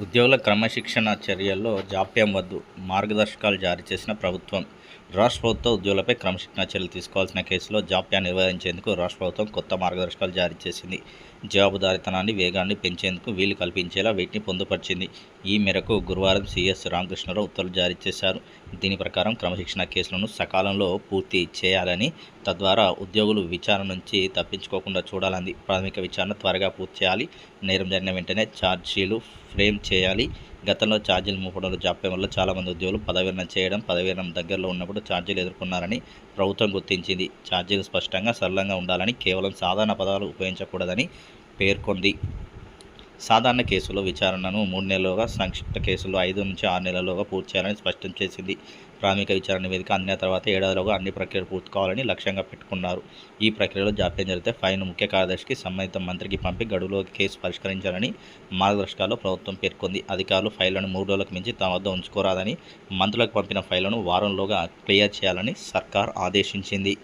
ఉద్యోగుల క్రమశిక్షణ చర్యల్లో జాప్యం వద్దు. మార్గదర్శకాలు జారీ చేసిన ప్రభుత్వం రాష్ట్ర ప్రభుత్వ ఉద్యోగులపై క్రమశిక్షణ చర్యలు తీసుకోవాల్సిన కేసులో జాప్యాన్ని నిర్వహించేందుకు రాష్ట్ర ప్రభుత్వం కొత్త మార్గదర్శకాలు జారీ చేసింది. జవాబుదారితనాన్ని వేగాన్ని పెంచేందుకు వీలు కల్పించేలా వీటిని పొందుపరిచింది. ఈ మేరకు గురువారం సీఎస్ రామకృష్ణరావు ఉత్తర్వులు జారీ చేశారు. దీని ప్రకారం క్రమశిక్షణ కేసులను సకాలంలో పూర్తి చేయాలని తద్వారా ఉద్యోగులు విచారణ నుంచి తప్పించుకోకుండా చూడాలని ప్రాథమిక విచారణ త్వరగా పూర్తి చేయాలి. నేరం జరిగిన వెంటనే ఛార్జీలు ఫ్రేమ్ చేయాలి. గతంలో ఛార్జీలు మూపడంలో జాప్యం వల్ల చాలామంది ఉద్యోగులు పదవీరణం చేయడం పదవీరణం దగ్గరలో ఉన్నప్పుడు ఛార్జీలు ఎదుర్కొన్నారని ప్రభుత్వం గుర్తించింది. ఛార్జీలు స్పష్టంగా సరళంగా ఉండాలని కేవలం సాధారణ పదాలు ఉపయోగించకూడదని పేర్కొంది. సాధారణ కేసులో విచారణను మూడు నెలలుగా సంక్షిప్త కేసులు ఐదు నుంచి ఆరు నెలలుగా పూర్తి చేయాలని స్పష్టం చేసింది. ప్రాథమిక విచారణ నివేదిక అందిన తర్వాత ఏడాదిలోగా అన్ని ప్రక్రియలు పూర్తి కావాలని లక్ష్యంగా పెట్టుకున్నారు. ఈ ప్రక్రియలో జాప్యం జరిగితే ఫైన్ ముఖ్య కార్యదర్శికి సంబంధిత మంత్రికి పంపి గడువులో కేసు పరిష్కరించాలని మార్గదర్శకాల్లో ప్రభుత్వం పేర్కొంది. అధికారులు ఫైళ్ళను మూడు రోజులకు మించి తమ వద్ద ఉంచుకోరాదని మంత్రులకు పంపిన ఫైళ్ళను వారంలోగా క్లియర్ చేయాలని సర్కార్ ఆదేశించింది.